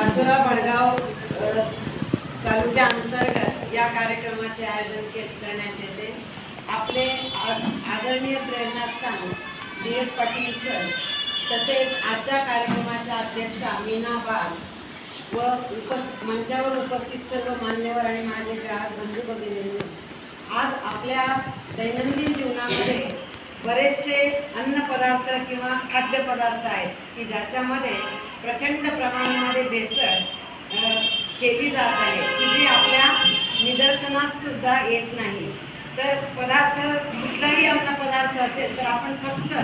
पाचोरा भडगाव तालुक्याअंतर्गत या कार्यक्रमाचे आयोजन के करण्यात येते. आपले आदरणीय प्रेरणास्थान डी एफ. पाटील सर तसेच आजच्या कार्यक्रमाच्या अध्यक्षा मीना बाग व उपस्थित मंचावर उपस्थित सर्व मान्यवर आणि माझे ग्राहक बंधू भगिनींनी आज आपल्या दैनंदिन जीवनामध्ये बरेचसे अन्नपदार्थ किंवा खाद्यपदार्थ आहेत की ज्याच्यामध्ये प्रचंड प्रमाणामध्ये भेसळ केली जात आहे की जी आपल्या निदर्शनात सुद्धा येत नाही. तर पदार्थ कुठलाही अन्नपदार्थ असेल तर आपण फक्त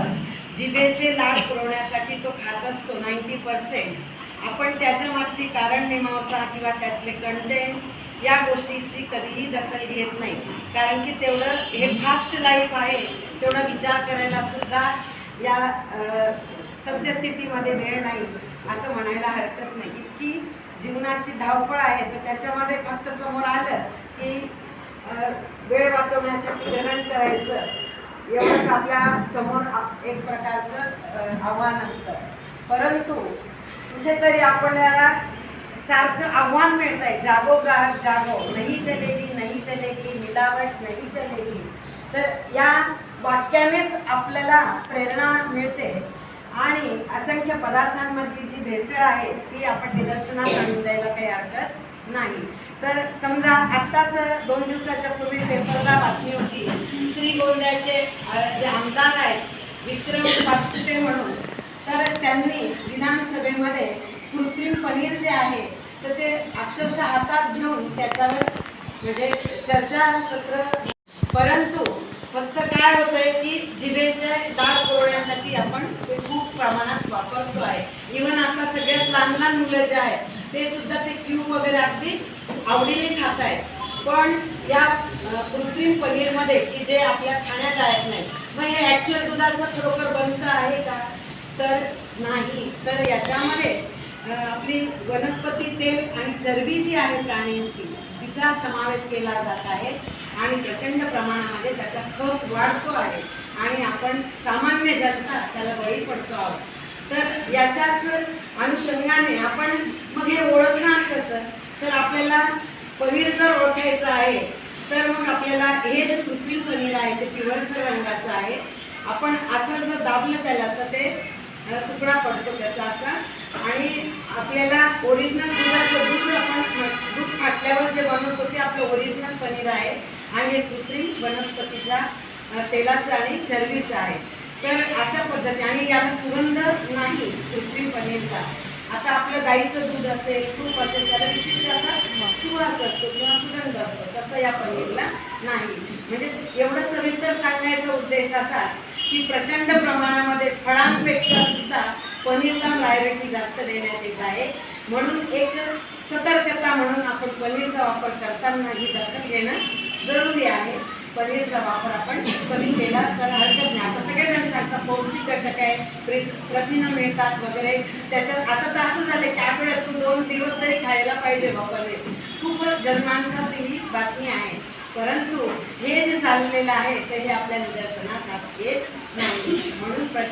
जिभेचे लाड पुरवण्यासाठी तो खात असतो नाईंटी पर्सेंट आपण त्याच्या मागची कारण मीमांसा किंवा त्यातले कंटेंट्स या गोष्टीची कधीही दखल घेत नाही. कारण की तेवढं हे फास्ट लाईफ आहे तेवढा विचार करायला सुद्धा या सद्यस्थितीमध्ये वेळ नाही. असं म्हणायला हरकत नाही. इतकी जीवनाची धावपळ आहे तर त्याच्यामध्ये फक्त समोर आलं की वेळ वाचवण्यासाठी ग्रहण करायचं एवढंच आपल्यासमोर आप- एक प्रकारचं आव्हान असतं. परंतु कुठेतरी आपल्याला सारखं आव्हान मिळत आहे जागो ग्राहक जागो नाही चलेगी नाही चलेगी मिलावट नाही चलेगी. तर या वाक्यानेच आपल्याला प्रेरणा मिळते. आणि असंख्य पदार्थांमधली जी भेसळ आहे ती आपण निदर्शनास आणून द्यायला काही हरकत नाही. तर समजा आत्ताच दोन दिवसाच्या पूर्वी पेपरला बातमी होती श्रीगोंद्याचे जे आमदार आहेत विक्रम पाचपुते म्हणून तर त्यांनी विधानसभेमध्ये कृत्रिम पनीर जे आहे तर ते अक्षरशः हातात घेऊन त्याच्यावर म्हणजे चर्चा सत्र परंतु फक्त काय होतंय की जिभेचे दात पुरवण्यासाठी आपण ते खूप प्रमाणात वापरतो आहे. इवन आता सगळ्यात लहान लहान मुलं जे आहेत ते सुद्धा ते क्यूब वगैरे अगदी आवडीने खात आहेत. पण या कृत्रिम पनीरमध्ये की जे आपल्या खाण्यालायक नाही मग हे ॲक्च्युअल दुधाचं खरोखर बनतं आहे का? तर नाही. तर याच्यामध्ये आपली वनस्पती तेल आणि चरबी जी आहे प्राण्यांची तिचा समावेश केला जात आहे. आणि प्रचंड प्रमाणामध्ये त्याचा खप वाढतो आहे. आणि आपण सामान्य जनता त्याला बळी पडतो आहोत. तर याच्याच अनुषंगाने आपण मग हे ओळखणार कसं? तर आपल्याला पनीर जर ओळखायचं आहे तर मग आपल्याला हे जे कृत्रिम पनीर आहे ते पिवळसर रंगाचं आहे. आपण असं जर दाबलं त्याला तर ते तुकडा पडतो त्याचा असा. आणि आपल्याला ओरिजिनल दुधाचं दूध आपण दूध फाटल्यावर जे बनवतो ते आपलं ओरिजिनल पनीर आहे. आणि हे कृत्रिम वनस्पतीच्या तेलाचं आणि चरबीचं आहे. तर अशा पद्धती आणि याला सुगंध नाही कृत्रिम पनीरचा. आता आपलं गाईचं दूध असेल तूप असेल त्याला विशिष्ट असा सुवास असतो किंवा सुगंध असतो. तसं या पनीरला नाही. म्हणजे एवढं सविस्तर सांगण्याचा उद्देश असाच की प्रचंड प्रमाणामध्ये फळांपेक्षा सुद्धा पनीरला प्रायोरिटी जास्त देण्यात येत आहे. म्हणून एक सतर्कता म्हणून आपण पनीरचा वापर करताना ही दखल घेणं जरुरी आहे. पनीरचा वापर आपण कमी केला तर हरकत नाही. आता सगळेजण सांगतात पौष्टिक घटक आहे प्रे- प्रथिनं मिळतात वगैरे. त्याच्यात आता तर असं झालं की आठवड्यातून दोन दिवस तरी खायला पाहिजे बा पनीर. खूप जन्मांचा ही बातमी आहे. परंतु हे जे चाललेलं आहे ते हे आपल्या निदर्शनास येत नाही. म्हणून प्र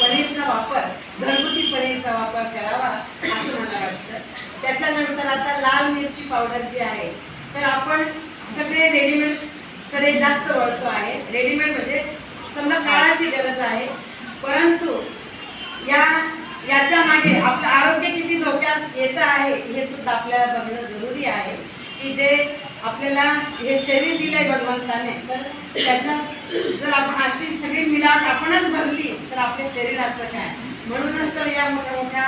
पनीरचा वापर घरगुती पनीरचा वापर करावा असं मला वाटतं. त्याच्यानंतर आता लाल मिरची पावडर जी आहे तर आपण सगळे रेडीमेडकडे जास्त वळतो आहे. रेडीमेड म्हणजे समजा काळाची गरज आहे. परंतु या याच्या मागे आपलं आरोग्य किती धोक्यात येतं आहे हे सुद्धा आपल्याला बघणं जरुरी आहे. आपल्याला हे शरीर दिलंय भगवंताने तर त्याच्यात जर आपण अशी सगळी मिलावट आपणच भरली तर आपल्या शरीराचं काय? म्हणूनच तर या मोठ्या मोठ्या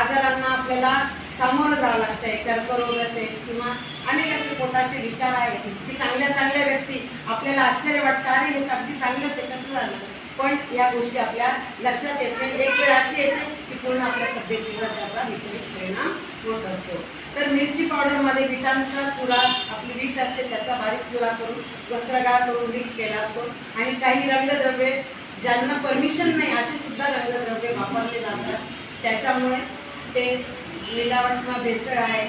आजारांना आपल्याला सामोरं जावं लागतंय. कर्करोग असेल किंवा अनेक असे पोटाचे विचार आहेत की चांगल्या चांगल्या व्यक्ती आपल्याला आश्चर्य वाटतं अरे हे तर अगदी चांगलं ते कसं झालं? पण या गोष्टी आपल्या लक्षात येत नाही. एक वेळ अशी येते की पूर्ण आपल्या तब्येतीवर त्याचा विपरीत परिणाम होत असतो. तर मिरची पावडरमध्ये विटांचा चुरा आपली वीट असते त्याचा बारीक चुरा करून वस्त्रगाळ करून मिक्स केला असतो. आणि काही रंगद्रव्ये ज्यांना परमिशन नाही अशी सुद्धा रंगद्रव्ये वापरले जातात. त्याच्यामुळे ते मिलावट किंवा भेसळ आहे.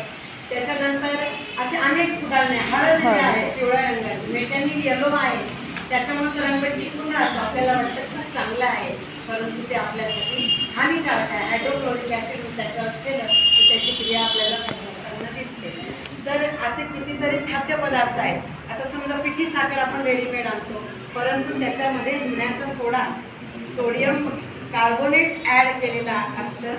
त्याच्यानंतर असे अनेक उदाहरणे. आहे. हळद जी आहे पिवळ्या रंगाची. मेटॅनिक येलो आहे. त्याच्यामुळे तो टिकून राहतो. आपल्याला वाटतं खूप चांगलं आहे परंतु ते आपल्यासाठी हानिकारक आहे. हायड्रोक्लोरिक ॲसिड त्याच्यावर केलं तर त्याची क्रिया आपल्याला तर असे कितीतरी खाद्यपदार्थ आहेत. आता समजा पिठी साखर आपण रेडीमेड आणतो परंतु त्याच्यामध्ये धुण्याचा सोडा सोडियम कार्बोनेट ॲड केलेला असतं.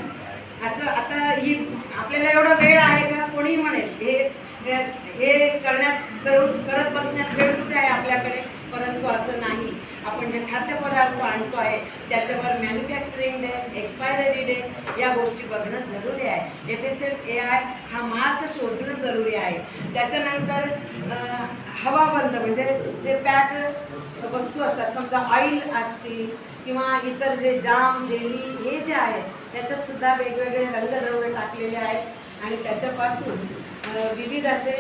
असं आता ही आपल्याला एवढा वेळ आहे का? कोणी म्हणेल हे हे- हे करण्यात करून करत बसण्यात वेळ कुठे आहे आपल्याकडे? परंतु असं नाही. आपण जे खाद्यपदार्थ आणतो आहे त्याच्यावर मॅन्युफॅक्चरिंग डेट एक्सपायरी डेट या गोष्टी बघणं जरुरी आहे. F S S A I हा मार्क शोधणं जरुरी आहे. त्याच्यानंतर हवाबंद म्हणजे जे पॅक वस्तू असतात समजा ऑइल असतील किंवा इतर जे जाम जेली हे जे आहेत त्याच्यात सुद्धा वेगवेगळे रंगद्रव्य टाकलेले आहेत. आणि त्याच्यापासून विविध असे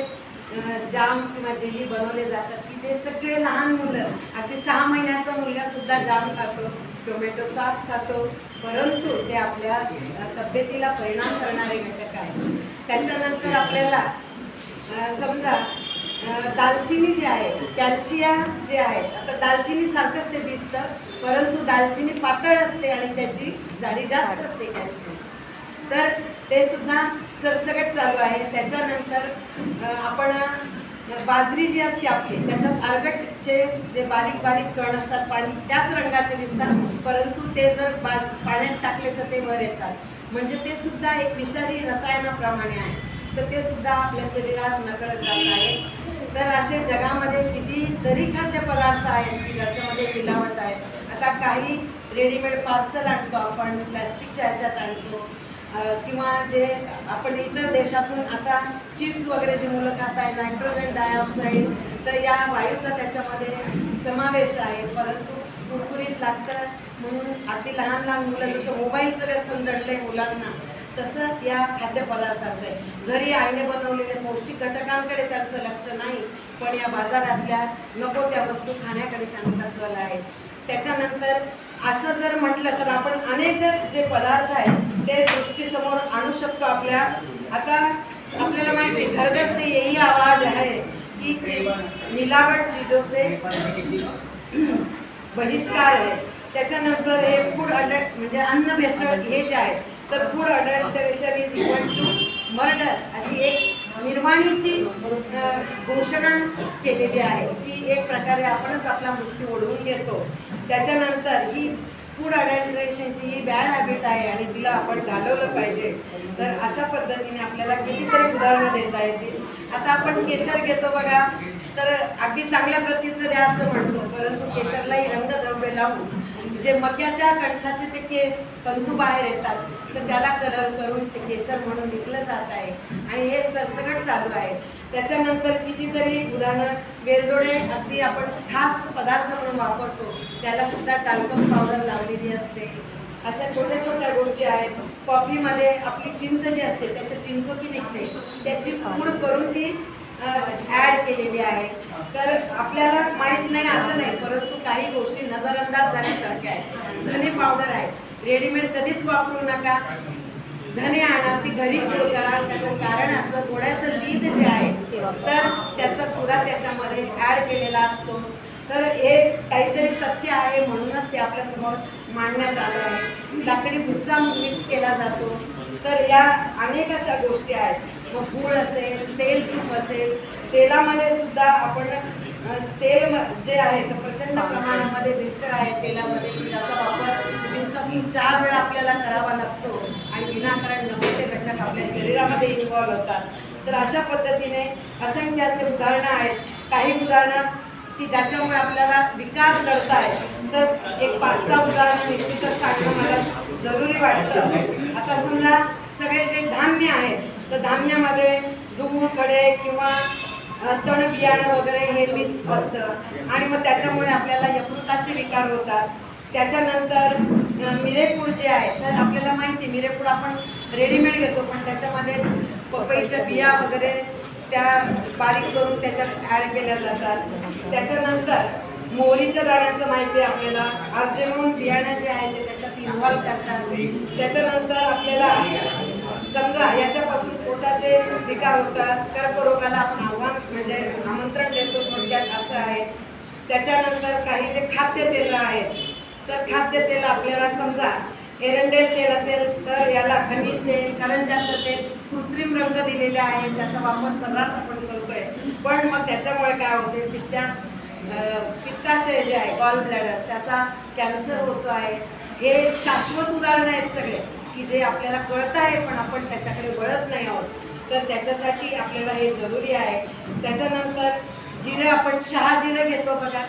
जाम किंवा जेली बनवले जातात की जे सगळे लहान मुलं अगदी सहा महिन्याचा मुलगा सुद्धा जाम खातो टोमॅटो सॉस खातो परंतु ते आपल्या तब्येतीला परिणाम करणारे घटक आहेत. त्याच्यानंतर आपल्याला समजा दालचिनी जी आहे कॅल्शियम जे आहे आता दालचिनीसारखंच ते दिसतं परंतु दालचिनी पातळ असते आणि त्याची जाडी जास्त असते कॅल्शियमची. तर ते सुद्धा सरसकट चालू आहे. त्याच्यानंतर आपण बाजरी जी असते आपली त्याच्यात अर्गटचे जे बारीक बारीक कण असतात पाणी त्याच रंगाचे दिसतात. परंतु ते जर बा पाण्यात टाकले तर ते वर येतात. म्हणजे ते सुद्धा एक विषारी रसायनाप्रमाणे आहे. तर ते सुद्धा आपल्या शरीरात नकळत जात आहे. तर असे जगामध्ये कितीतरी खाद्यपदार्थ आहेत की ज्याच्यामध्ये मिलावत आहे. आता काही रेडीमेड पार्सल आणतो आपण प्लॅस्टिकच्या ह्याच्यात आणतो. किंवा जे आपण इतर देशातून आता चिप्स वगैरे जे मुलं खात आहे नायट्रोजन डायऑक्साईड तर या वायूचा त्याच्यामध्ये समावेश आहे. परंतु कुरकुरीत लागतं म्हणून अगदी लहान लहान मुलं जसं मोबाईलचं व्यसन जडलं आहे मुलांना तसं या खाद्यपदार्थांचं आहे. घरी आईने बनवलेले पौष्टिक घटकांकडे त्यांचं लक्ष नाही पण या बाजारातल्या नको त्या वस्तू खाण्याकडे त्यांचा कल आहे. त्याच्यानंतर असं जर म्हटलं तर आपण अनेक जे पदार्थ आहेत ते दृष्टीसमोर आणू शकतो आपल्या. आता आपल्याला माहिती आहे घर से यही आवाज आहे की जी मिलावट चीजों से बहिष्कार आहे. त्याच्यानंतर हे फूड अडल्ट म्हणजे अन्न भेसळ हे जे आहे तर food adulteration is equal to murder अशी एक निर्वाणीची घोषणा केलेली आहे. की एक प्रकारे आपणच आपला मृत्यू ओढवून घेतो. त्याच्यानंतर ही फूड अडल्ट्रेशनची ही बॅड हॅबिट आहे आणि तिला आपण घालवलं पाहिजे. तर अशा पद्धतीने आपल्याला कितीतरी उदाहरणं देता येतील. आता आपण केशर घेतो बघा. तर अगदी चांगल्या प्रतीचं द्या असं म्हणतो. परंतु केशरलाही रंगद्रव्य लावून जे मक्याच्या कणसाचे ते केस तंतू बाहेर येतात तर त्याला कलर करून ते केशर म्हणून विकलं जात आहे. आणि हे सरसकट चालू आहे. त्याच्यानंतर कितीतरी उदाहरणं वेलदोडे अगदी आपण खास पदार्थ म्हणून वापरतो. त्याला सुद्धा टालकम पावडर लावलेली असते. अशा छोट्या छोट्या गोष्टी आहेत. कॉफीमध्ये आपली चिंच जी असते त्याच्या चिंचोकी निघते. त्याची पूड करून ती ॲड केलेली आहे. तर आपल्याला माहीत नाही असं नाही परंतु काही गोष्टी नजरअंदाज झाल्यासारख्या आहेत. धने पावडर आहे रेडीमेड कधीच वापरू नका. धने आणा ती घरी पूड करा. त्याचं कारण असं गोड्याचं लीद जे आहे तर त्याचा चुरा त्याच्यामध्ये ॲड केलेला असतो. तर हे काहीतरी तथ्य आहे म्हणूनच ते आपल्यासमोर मांडण्यात आलं आहे. लाकडी भुस्सा मिक्स केला जातो. तर या अनेक अशा गोष्टी आहेत. मग गूळ असेल तेल तूप असेल तेलामध्ये सुद्धा आपण जे आहे ते प्रचंड प्रमाणामध्ये भेसळ आहे तेलामध्ये की ज्याचा वापर दिवसातून चार वेळा आपल्याला करावा लागतो आणि विनाकारण नको ते घटक आपल्या शरीरामध्ये इन्व्हॉल्व होतात. तर अशा पद्धतीने असंख्य असे उदाहरणं आहेत. काही उदाहरणं की ज्याच्यामुळे आपल्याला विकार करत आहे तर एक पाच सहा उदाहरणं निश्चितच सांगणं मला जरुरी वाटतं. आता समजा सगळे जे धान्य आहेत तर धान्यामध्ये दूधकडे किंवा तण बियाणं वगैरे हे मिस असतं. आणि मग त्याच्यामुळे आपल्याला यकृताचे विकार होतात. त्याच्यानंतर मिरेपूड जे आहे तर आपल्याला माहिती आहे, मिरेपूड आपण रेडीमेड घेतो पण त्याच्यामध्ये पपईच्या बिया वगैरे त्या बारीक करून त्याच्यात ॲड केल्या जातात. त्याच्यानंतर मोहरीच्या दाण्यांचं माहिती आहे आपल्याला. अर्जेमोन बियाणं जे आहे ते त्याच्यात इन्व्हॉल्व करतात. त्याच्यानंतर आपल्याला समजा याच्यापासून पोटाचे विकार होतात कर्करोगाला आपण आव्हान म्हणजे आमंत्रण देतो थोडक्यात असं आहे. त्याच्यानंतर काही जे खाद्यतेलं आहेत तर खाद्यतेल आपल्याला समजा एरंडेल तेल असेल तर याला खनिज तेल करंजाचं तेल कृत्रिम रंग दिलेले आहेत त्याचा वापर सर्रास आपण करतोय. पण मग त्याच्यामुळे काय होते पित्ताश पित्ताशय जे आहे गॉल ब्लॅडर त्याचा कॅन्सर होतो आहे. हे शाश्वत उदाहरण आहेत सगळे. की जे आपल्याला कळत आहे पण आपण त्याच्याकडे वळत नाही आहोत. तर त्याच्यासाठी आपल्याला हे जरुरी आहे. त्याच्यानंतर जिरे आपण शहा जिरं घेतो बघा.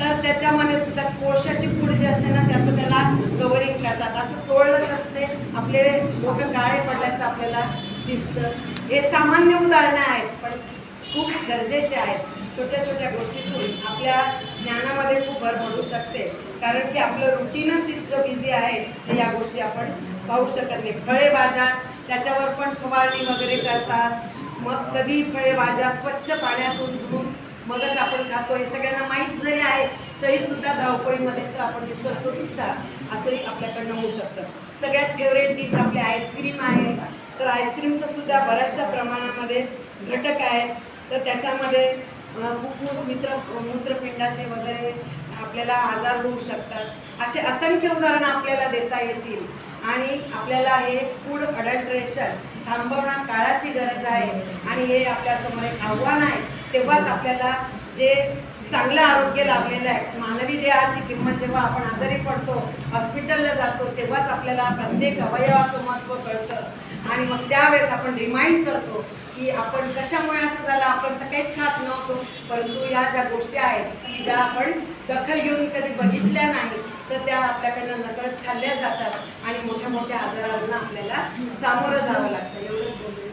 तर त्याच्यामध्ये सुद्धा कोळशाची पूड जी असते ना त्याचं त्याला कवरिंग करतात असं चोळलं तर ते आपले डोकं काळे पडल्याचं आपल्याला दिसतं. हे सामान्य उदाहरणं आहेत पण खूप गरजेचे आहेत. छोट्या छोट्या गोष्टीतून आपल्या ज्ञानामध्ये खूप भर पडू शकते. कारण की आपलं रुटीनच इतकं बिझी आहे तर या गोष्टी आपण पाहू शकत नाही. फळे भाज्या त्याच्यावर पण फवारणी वगैरे करतात. मग कधी फळे भाज्या स्वच्छ पाण्यातून धुवून मगच आपण खातो हे सगळ्यांना माहीत जरी आहे तरीसुद्धा धावपळीमध्ये तर आपण विसरतो सुद्धा. असंही आपल्याकडनं होऊ शकतं. सगळ्यात फेवरेट डिश आपली आईस्क्रीम आहे. तर आईस्क्रीमचं सुद्धा बऱ्याचशा प्रमाणामध्ये घटक आहे. तर त्याच्यामध्ये फुफ्फुस मित्र मूत्रपिंडाचे वगैरे आपल्याला आजार होऊ शकतात. असे असंख्य उदाहरणं आपल्याला देता येतील. आणि आपल्याला हे फूड अडल्ट्रेशन थांबवणं काळाची गरज आहे. आणि हे आपल्यासमोर एक आव्हान आहे. तेव्हाच आपल्याला जे चांगलं आरोग्य लाभलेलं आहे. मानवी देहाची किंमत जेव्हा आपण आजारी पडतो हॉस्पिटलला जातो तेव्हाच आपल्याला प्रत्येक अवयवाचं महत्त्व कळतं. आणि मग त्यावेळेस आपण रिमाइंड करतो की आपण कशामुळे असं झालं आपण तर काहीच खात नव्हतो. परंतु या ज्या गोष्टी आहेत की ज्या आपण दखल घेऊन कधी बघितल्या नाही तर त्या आपल्याकडनं नकळत खाल्ल्या जातात. आणि मोठ्या मोठ्या आजारांना आपल्याला सामोरं जावं लागतं. एवढंच बोलून